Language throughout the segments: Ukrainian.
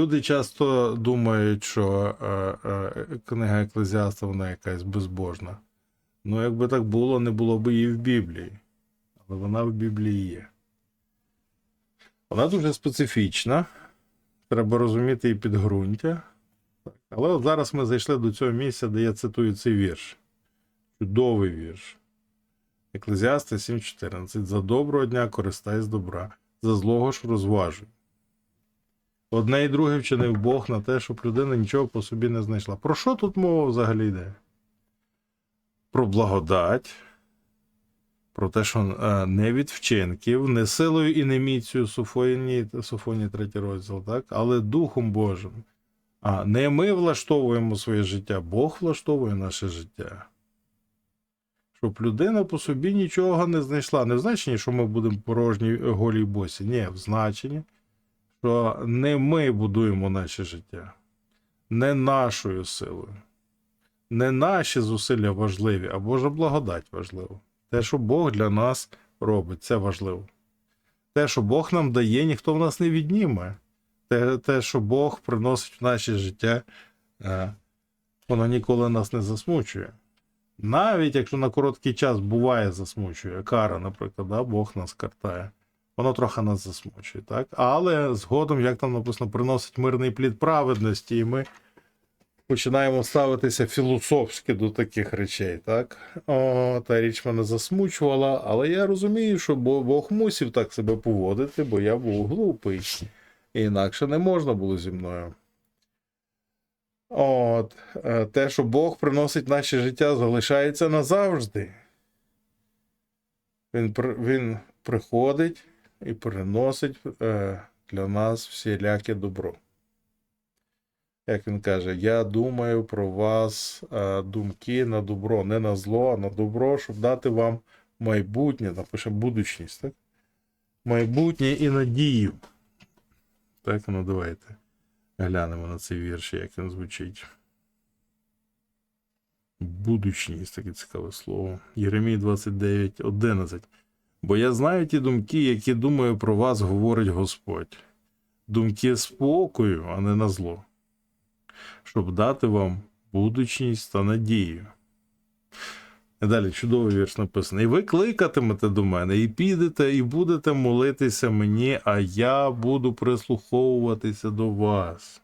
Люди часто думають, що е, е, книга Еклезіаста вона якась безбожна. Ну, якби так було, не було б її в Біблії. Але вона в Біблії є. Вона дуже специфічна. Треба розуміти і підґрунтя. Але от зараз ми зайшли до цього місця, де я цитую цей вірш. Чудовий вірш. Еклезіаста 7.14. За доброго дня користай з добра, за злого ж розважуй. Одне і друге вчинив Бог на те, щоб людина нічого по собі не знайшла. Про що тут мова взагалі йде? Про благодать, про те, що е, не від вчинків, не силою і не міцю Софонії, Софонії третій розділ, так? але Духом Божим. А не ми влаштовуємо своє життя, Бог влаштовує наше життя. Щоб людина по собі нічого не знайшла. Не в значенні, що ми будемо порожні голі босі. Ні, в значенні, що не ми будуємо наше життя, не нашою силою, не наші зусилля важливі, а Божа благодать важлива. Те, що Бог для нас робить, це важливо. Те, що Бог нам дає, ніхто в нас не відніме. Те, те що Бог приносить в наше життя, е, воно ніколи нас не засмучує. Навіть якщо на короткий час буває засмучує, кара, наприклад, да, Бог нас картає. Воно трохи нас засмучує, так? Але згодом, як там написано, приносить мирний плід праведності, і ми починаємо ставитися філософськи до таких речей, так? О, та річ мене засмучувала, але я розумію, що Бог мусив так себе поводити, бо я був глупий. І інакше не можна було зі мною. От, е, те, що Бог приносить наше життя, залишається назавжди. Він, він приходить і приносить е, для нас всіляке добро. Як він каже, я думаю про вас е, думки на добро, не на зло, а на добро, щоб дати вам майбутнє, напише будучність, так? Майбутнє і надію. Так, ну давайте глянемо на цей вірш, як він звучить. Будучність, таке цікаве слово. Єремій 29, 11. Бо я знаю ті думки, які думаю про вас, говорить Господь. Думки спокою, а не на зло. Щоб дати вам будучність та надію. І далі чудовий вірш написаний. І ви кликатимете до мене, і підете, і будете молитися мені, а я буду прислуховуватися до вас.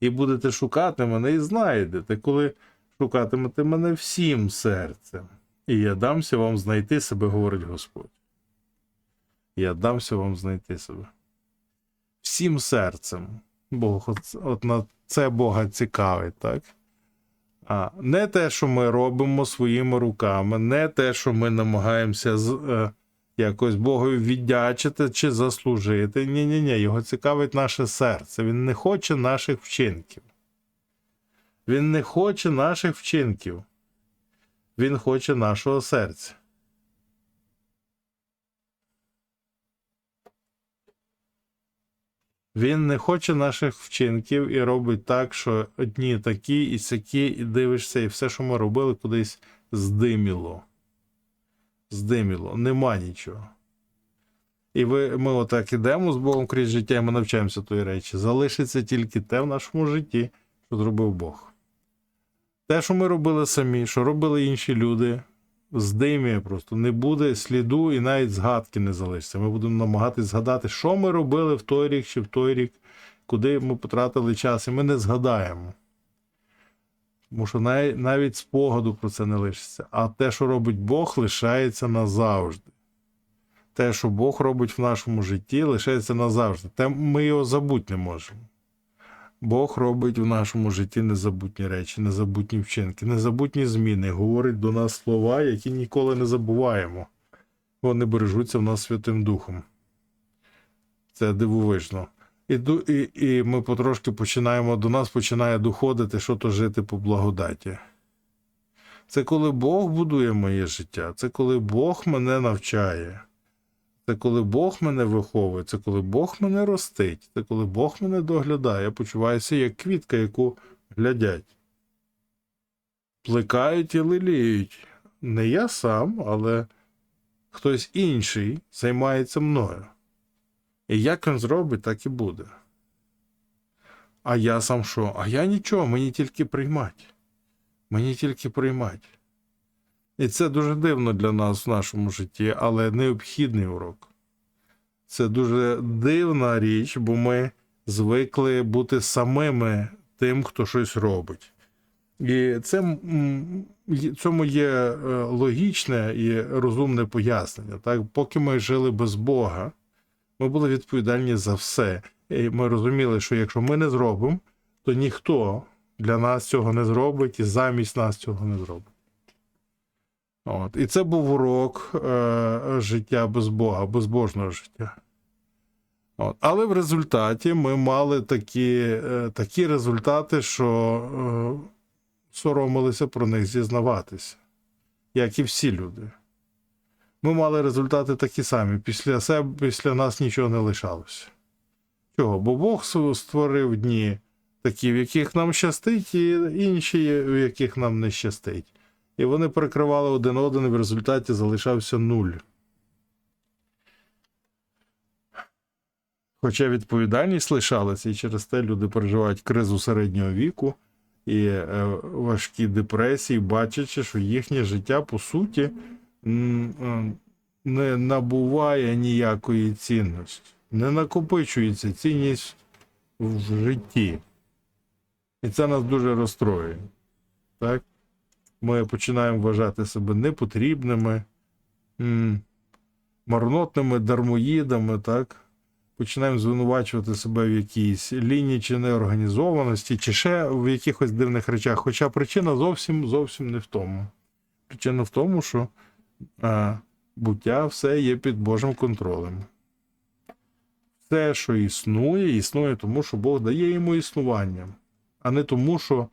І будете шукати мене і знайдете, коли шукатимете мене всім серцем. І я дамся вам знайти себе, говорить Господь. Я дамся вам знайти себе. Всім серцем. Бог, от, от на це Бога цікавить, так? А не те, що ми робимо своїми руками, не те, що ми намагаємося з, е, якось Богові віддячити чи заслужити. Ні, ні, ні, його цікавить наше серце. Він не хоче наших вчинків. Він не хоче наших вчинків. Він хоче нашого серця. Він не хоче наших вчинків і робить так, що одні такі і сякі, і дивишся, і все, що ми робили, кудись здиміло. Здиміло, нема нічого. І ви, ми отак ідемо з Богом крізь життя, і ми навчаємося тої речі. Залишиться тільки те в нашому житті, що зробив Бог. Те, що ми робили самі, що робили інші люди, здиміє просто. Не буде сліду і навіть згадки не залишиться. Ми будемо намагатись згадати, що ми робили в той рік чи в той рік, куди ми потратили час, і ми не згадаємо. Тому що навіть спогаду про це не лишиться. А те, що робить Бог, лишається назавжди. Те, що Бог робить в нашому житті, лишається назавжди. Те ми його забути не можемо. Бог робить в нашому житті незабутні речі, незабутні вчинки, незабутні зміни, говорить до нас слова, які ніколи не забуваємо. Вони бережуться в нас Святим Духом. Це дивовижно. І, і, і ми потрошки починаємо, до нас починає доходити, що то жити по благодаті. Це коли Бог будує моє життя, це коли Бог мене навчає. Це коли Бог мене виховує, це коли Бог мене ростить, це коли Бог мене доглядає. Я почуваюся як квітка, яку глядять. Плекають і лиліють. Не я сам, але хтось інший займається мною. І як він зробить, так і буде. А я сам що? А я нічого, мені тільки приймати. Мені тільки приймати. І це дуже дивно для нас в нашому житті, але необхідний урок. Це дуже дивна річ, бо ми звикли бути самими тим, хто щось робить. І це, цьому є е, логічне і розумне пояснення. Так? Поки ми жили без Бога, ми були відповідальні за все. І ми розуміли, що якщо ми не зробимо, то ніхто для нас цього не зробить і замість нас цього не зробить. От. І це був урок е, життя без Бога, безбожного життя. От. Але в результаті ми мали такі, е, такі результати, що е, соромилися про них зізнаватися, як і всі люди. Ми мали результати такі самі. Після себе, після нас нічого не лишалося. Чого? Бо Бог створив дні такі, в яких нам щастить, і інші, в яких нам не щастить. І вони перекривали один один, і в результаті залишався нуль. Хоча відповідальність лишалася, і через те люди переживають кризу середнього віку і е, важкі депресії, бачачи, що їхнє життя, по суті, е, не набуває ніякої цінності, не накопичується цінність в житті. І це нас дуже розстроює. Так? Ми починаємо вважати себе непотрібними, марнотними дармоїдами, так? починаємо звинувачувати себе в якійсь лінії чи неорганізованості, чи ще в якихось дивних речах. Хоча причина зовсім зовсім не в тому. Причина в тому, що а, буття все є під Божим контролем. Все, що існує, існує тому, що Бог дає йому існування, а не тому, що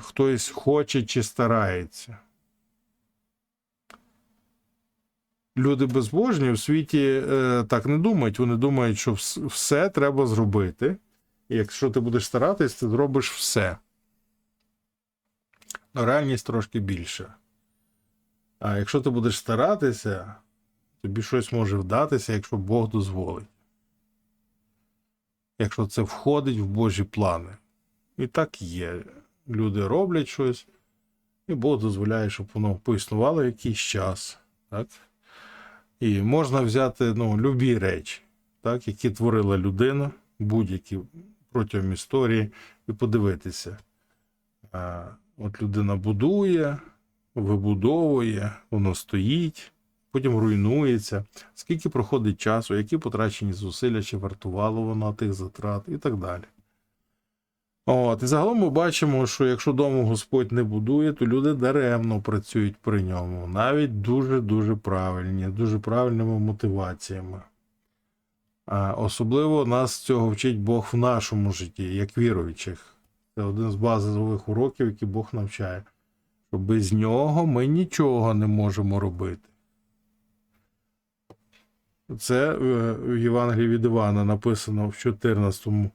хтось хоче чи старається. Люди безбожні в світі е, так не думають. Вони думають, що все треба зробити. І якщо ти будеш старатись, ти зробиш все. Но реальність трошки більша. А якщо ти будеш старатися, тобі щось може вдатися, якщо Бог дозволить. Якщо це входить в Божі плани. І так є. Люди роблять щось, і Бог дозволяє, щоб воно поіснувало якийсь час. Так? І можна взяти ну, любі речі, так, які творила людина, будь-які протягом історії, і подивитися. А, от людина будує, вибудовує, воно стоїть, потім руйнується. Скільки проходить часу, які потрачені зусилля, чи вартувало воно тих затрат і так далі. От, і загалом ми бачимо, що якщо дому Господь не будує, то люди даремно працюють при ньому, навіть дуже-дуже правильні, дуже правильними мотиваціями. А особливо нас цього вчить Бог в нашому житті, як віруючих. Це один з базових уроків, які Бог навчає. Що без нього ми нічого не можемо робити. Це е, в Євангелії від Івана написано в 14 е,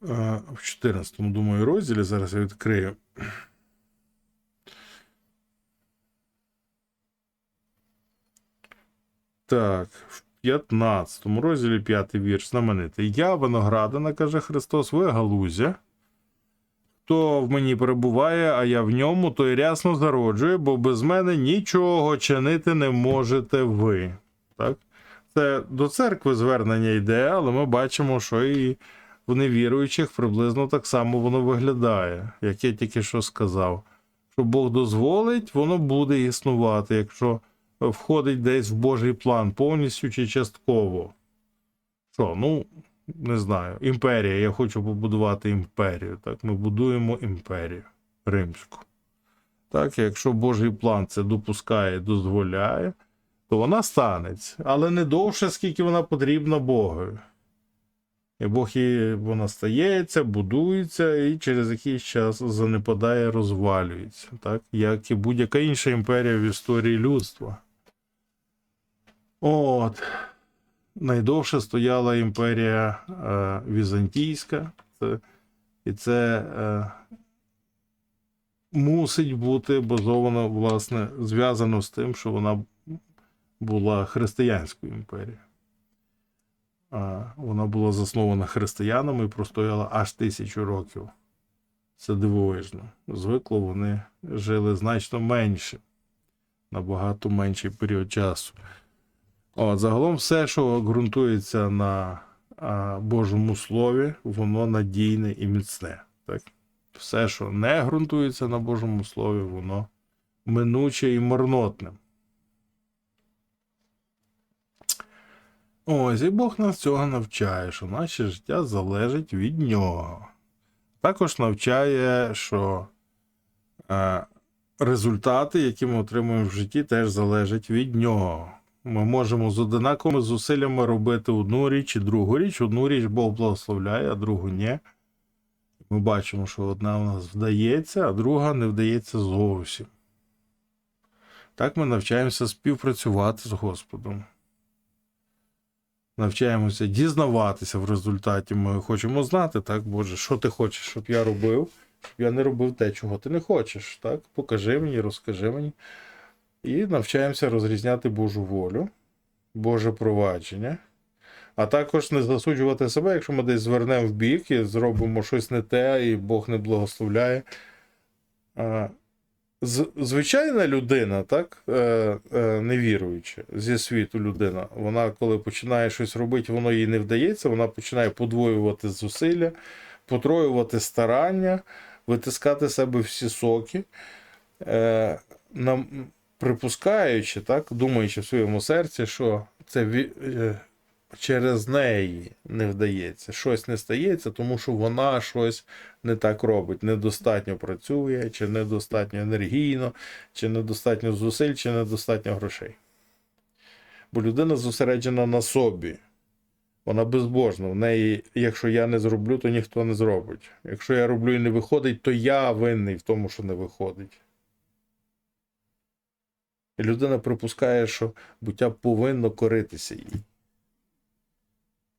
в 14, думаю, розділі. Зараз я відкрию. Так, в 15 розділі 5 вірш знаменитий. Я виноградина, каже Христос, ви галузя. Хто в мені перебуває, а я в ньому, той рясно зароджує, бо без мене нічого чинити не можете ви. Так? Це до церкви звернення йде, але ми бачимо, що і в невіруючих приблизно так само воно виглядає, як я тільки що сказав. Що Бог дозволить, воно буде існувати, якщо входить десь в Божий план повністю чи частково. Що, ну, не знаю, імперія. Я хочу побудувати імперію. Так, ми будуємо імперію римську. Так, якщо Божий план це допускає, дозволяє, то вона станеться, але не довше, скільки вона потрібна Богові. І Бог її вона стається, будується і через якийсь час занепадає, розвалюється, так? як і будь-яка інша імперія в історії людства. От. Найдовше стояла імперія е, Візантійська, це, і це е, мусить бути базовано, власне, зв'язано з тим, що вона була християнською імперією. А, вона була заснована християнами і простояла аж тисячу років. Це дивовижно. Звикло вони жили значно менше, набагато менший період часу. От, загалом все, що ґрунтується на а, Божому Слові, воно надійне і міцне. Так? Все, що не ґрунтується на Божому Слові, воно минуче і марнотне. Ось, і Бог нас цього навчає, що наше життя залежить від нього. Також навчає, що е, результати, які ми отримуємо в житті, теж залежать від нього. Ми можемо з одинаковими зусиллями робити одну річ і другу річ. Одну річ Бог благословляє, а другу ні. Ми бачимо, що одна у нас вдається, а друга не вдається зовсім. Так ми навчаємося співпрацювати з Господом. Навчаємося дізнаватися в результаті. Ми хочемо знати, так, Боже, що ти хочеш, щоб я робив, щоб я не робив те, чого ти не хочеш. Так? Покажи мені, розкажи мені. І навчаємося розрізняти Божу волю, Боже провадження. А також не засуджувати себе, якщо ми десь звернемо в бік і зробимо щось не те, і Бог не благословляє. Звичайна людина, так, е, е, невіруюча, зі світу людина, вона, коли починає щось робити, воно їй не вдається, вона починає подвоювати зусилля, потроювати старання, витискати себе всі соки. Е, нам, припускаючи, так, думаючи в своєму серці, що це е, через неї не вдається. Щось не стається, тому що вона щось не так робить, недостатньо працює, чи недостатньо енергійно, чи недостатньо зусиль, чи недостатньо грошей. Бо людина зосереджена на собі. Вона безбожна. В неї, якщо я не зроблю, то ніхто не зробить. Якщо я роблю і не виходить, то я винний в тому, що не виходить. І людина припускає, що буття повинно коритися їй.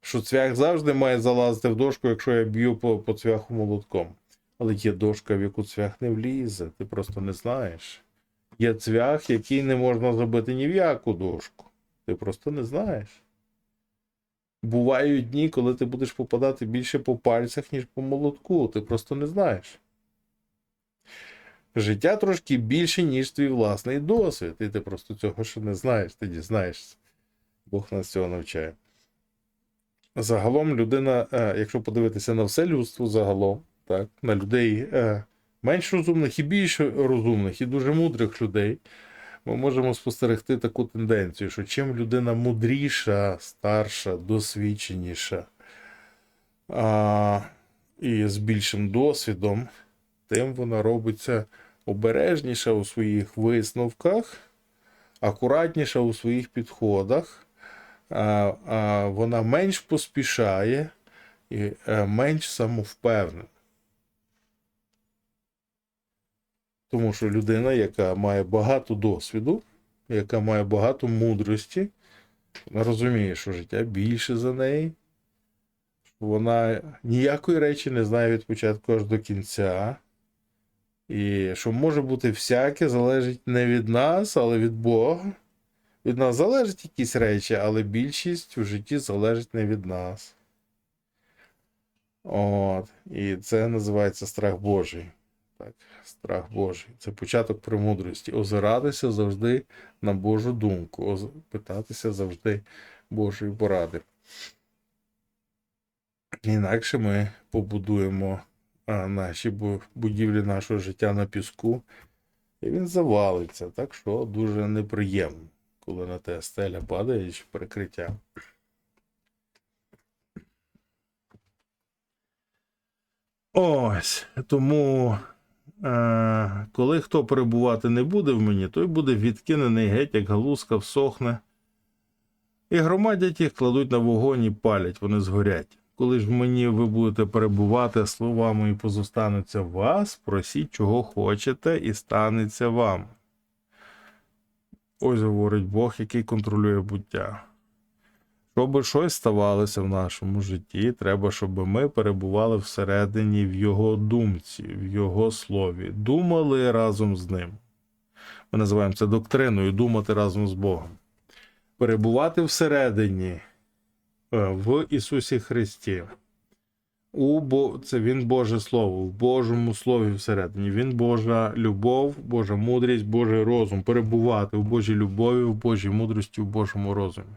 Що цвях завжди має залазити в дошку, якщо я б'ю по, по цвяху молотком. Але є дошка, в яку цвях не влізе, ти просто не знаєш. Є цвях, який не можна забити ні в яку дошку. Ти просто не знаєш. Бувають дні, коли ти будеш попадати більше по пальцях, ніж по молотку. Ти просто не знаєш. Життя трошки більше, ніж твій власний досвід. І ти просто цього ще не знаєш, ти дізнаєшся. Бог нас цього навчає. Загалом людина, е, якщо подивитися на все людство, загалом, так, на людей е, менш розумних і більш розумних, і дуже мудрих людей, ми можемо спостерегти таку тенденцію, що чим людина мудріша, старша, досвідченіша а, і з більшим досвідом, тим вона робиться обережніша у своїх висновках, акуратніша у своїх підходах, а, а, вона менш поспішає і е, менш самовпевнена. Тому що людина, яка має багато досвіду, яка має багато мудрості, вона розуміє, що життя більше за неї. Вона ніякої речі не знає від початку аж до кінця. І що може бути всяке, залежить не від нас, але від Бога. Від нас залежать якісь речі, але більшість у житті залежить не від нас. От. І це називається страх Божий. Так, страх Божий. Це початок премудрості. Озиратися завжди на Божу думку, питатися завжди Божої поради. Інакше ми побудуємо наші будівлі нашого життя на піску, і він завалиться. Так що дуже неприємно, коли на те стеля падає чи перекриття. Ось тому, е, коли хто перебувати не буде в мені, той буде відкинений геть, як галузка всохне. І громадять їх, кладуть на вогонь і палять, вони згорять. Коли ж мені ви будете перебувати, слова мої позостануться вас, просіть, чого хочете, і станеться вам. Ось говорить Бог, який контролює буття. Щоб щось ставалося в нашому житті, треба, щоб ми перебували всередині в його думці, в його слові, думали разом з ним. Ми називаємо це доктриною думати разом з Богом. Перебувати всередині е, в Ісусі Христі. У Бо... Це Він Боже Слово, в Божому Слові всередині. Він Божа любов, Божа мудрість, Божий розум. Перебувати в Божій любові, в Божій мудрості, в Божому розумі.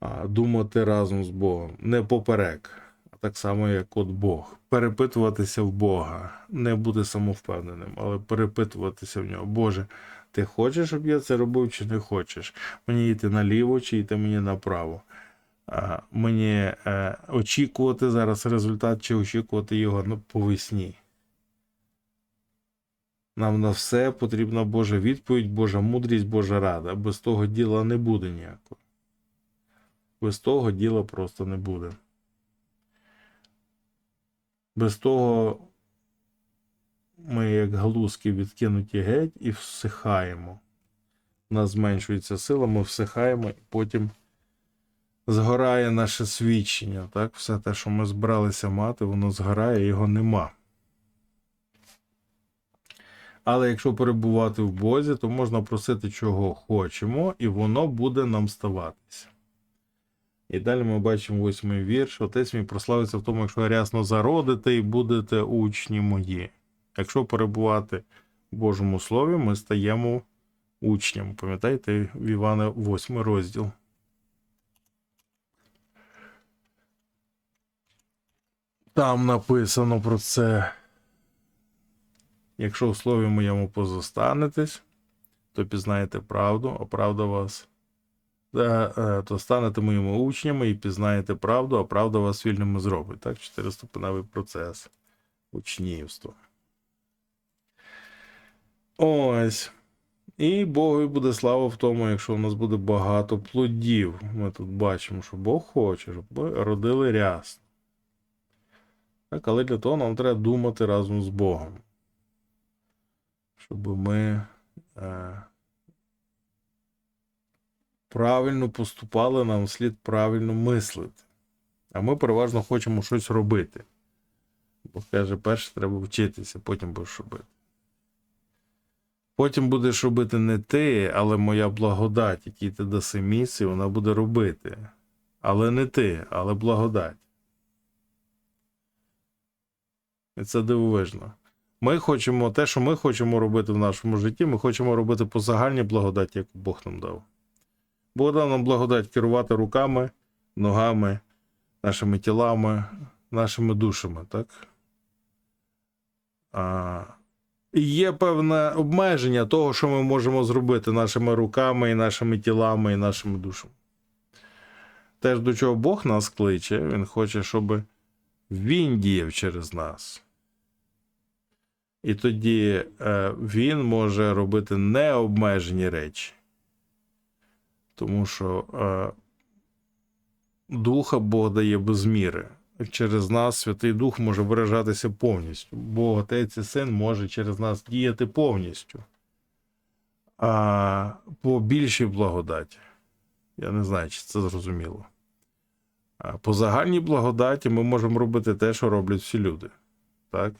А, думати разом з Богом. Не поперек, а так само, як от Бог. Перепитуватися в Бога, не бути самовпевненим, але перепитуватися в нього. Боже, ти хочеш, щоб я це робив, чи не хочеш? Мені йти наліво, чи йти мені направо? Мені е, очікувати зараз результат, чи очікувати його ну, по весні. Нам на все потрібна Божа відповідь, Божа мудрість, Божа рада. Без того діла не буде ніякого. Без того діла просто не буде. Без того ми, як галузки, відкинуті геть і всихаємо. У нас зменшується сила, ми всихаємо, і потім згорає наше свідчення. Так? Все те, що ми збиралися мати, воно згорає, його нема. Але якщо перебувати в Бозі, то можна просити, чого хочемо, і воно буде нам ставатися. І далі ми бачимо восьмий вірш. Отець мій прославиться в тому, якщо рясно зародите і будете учні мої. Якщо перебувати в Божому Слові, ми стаємо учнями. Пам'ятаєте, в Івана 8 розділ. Там написано про це. Якщо в слові моєму позостанетесь, то пізнаєте правду, а правда вас. Е, е, То станете моїми учнями і пізнаєте правду, а правда вас вільними зробить. Так, чотириступеневий процес учнівства. Ось. І Богу буде слава в тому, якщо у нас буде багато плодів. Ми тут бачимо, що Бог хоче, щоб ми родили рясно. Так, але для того нам треба думати разом з Богом. Щоб ми е, правильно поступали, нам слід правильно мислити. А ми переважно хочемо щось робити. Бо каже, перше треба вчитися, потім будеш робити. Потім будеш робити не ти, але моя благодать, якій ти даси місце, вона буде робити. Але не ти, але благодать. І це дивовижно. Ми хочемо те, що ми хочемо робити в нашому житті, ми хочемо робити по загальній благодаті, яку Бог нам дав. Бог дав нам благодать керувати руками, ногами, нашими тілами, нашими душами, так? А, і є певне обмеження того, що ми можемо зробити нашими руками, і нашими тілами, і нашими душами. Теж до чого Бог нас кличе, Він хоче, щоб Він діяв через нас. І тоді е, він може робити необмежені речі. Тому що е, Духа Бог дає без міри. Через нас Святий Дух може виражатися повністю. Бо Отець і Син може через нас діяти повністю. А по більшій благодаті. Я не знаю, чи це зрозуміло. А по загальній благодаті ми можемо робити те, що роблять всі люди. Так?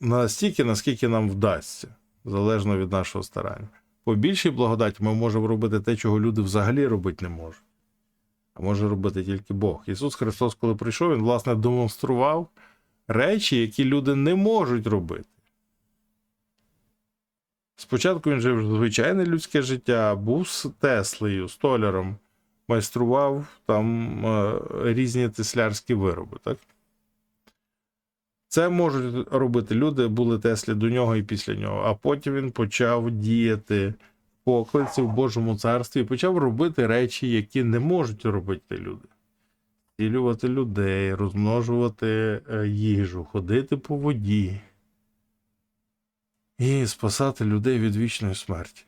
Настільки, наскільки нам вдасться, залежно від нашого старання. По більшій благодаті ми можемо робити те, чого люди взагалі робити не можуть. А може робити тільки Бог. Ісус Христос, коли прийшов, Він, власне, демонстрував речі, які люди не можуть робити. Спочатку він жив звичайне людське життя, був з Теслею, столяром, майстрував там е, різні теслярські вироби. так? Це можуть робити люди, були Теслі до нього і після нього. А потім він почав діяти поклиці в Божому царстві і почав робити речі, які не можуть робити люди. Цілювати людей, розмножувати е, їжу, ходити по воді і спасати людей від вічної смерті.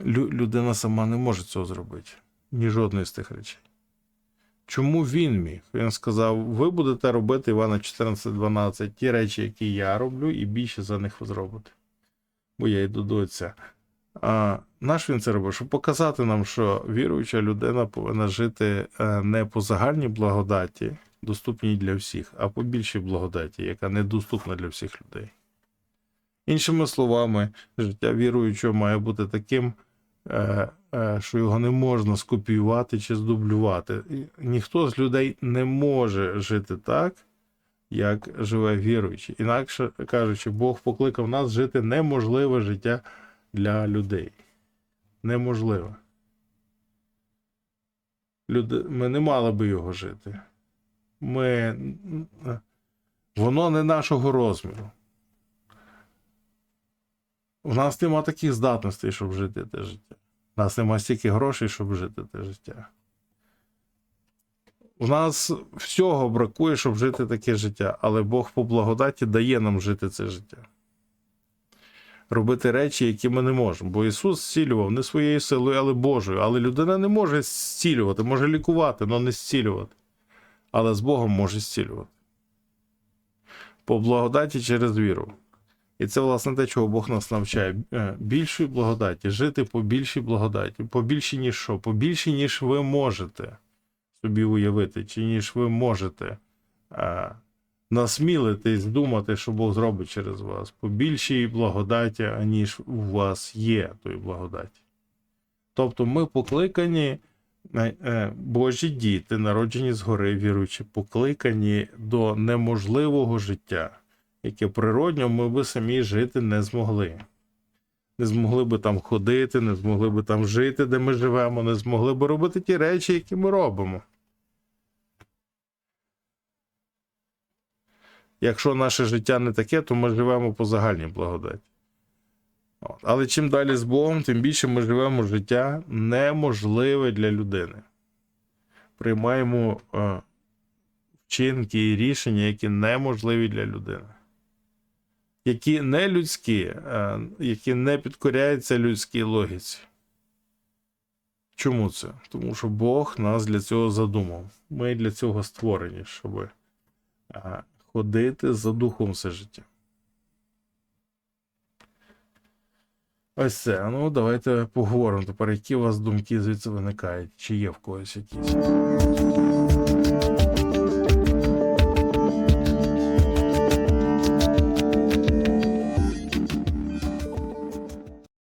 Лю- людина сама не може цього зробити. Ні жодної з тих речей. Чому він міг? Він сказав: ви будете робити Івана 14.12 ті речі, які я роблю, і більше за них ви зробите. Бо я йду до Отця. А наш він це робив? Щоб показати нам, що віруюча людина повинна жити е, не по загальній благодаті, доступній для всіх, а по більшій благодаті, яка недоступна для всіх людей. Іншими словами, життя віруючого має бути таким е, що його не можна скопіювати чи здублювати. Ніхто з людей не може жити так, як живе віруючий. Інакше кажучи, Бог покликав нас жити неможливе життя для людей. Неможливе. Люди, ми не мали би його жити. Ми, е, воно не нашого розміру. У нас нема таких здатностей, щоб жити те життя. У нас нема стільки грошей, щоб жити те життя. У нас всього бракує, щоб жити таке життя, але Бог по благодаті дає нам жити це життя. Робити речі, які ми не можемо. Бо Ісус зцілював не своєю силою, але Божою. Але людина не може зцілювати, може лікувати, але не зцілювати. Але з Богом може зцілювати. По благодаті через віру. І це, власне, те, чого Бог нас навчає. Е, Більшої благодаті, жити по більшій благодаті, по більшій, ніж що, по більшій, ніж ви можете собі уявити, чи ніж ви можете е, насмілитись думати, що Бог зробить через вас, по більшій благодаті, аніж у вас є тої благодаті. Тобто ми покликані, е, Божі діти, народжені згори, віруючи, покликані до неможливого життя яке природньо ми би самі жити не змогли. Не змогли би там ходити, не змогли би там жити, де ми живемо, не змогли би робити ті речі, які ми робимо. Якщо наше життя не таке, то ми живемо по загальній благодаті. Але чим далі з Богом, тим більше ми живемо життя неможливе для людини. Приймаємо е, вчинки і рішення, які неможливі для людини які не людські, які не підкоряються людській логіці. Чому це? Тому що Бог нас для цього задумав. Ми для цього створені, щоб ходити за духом все життя. Ось це. Ну, давайте поговоримо тепер, які у вас думки звідси виникають, чи є в когось якісь.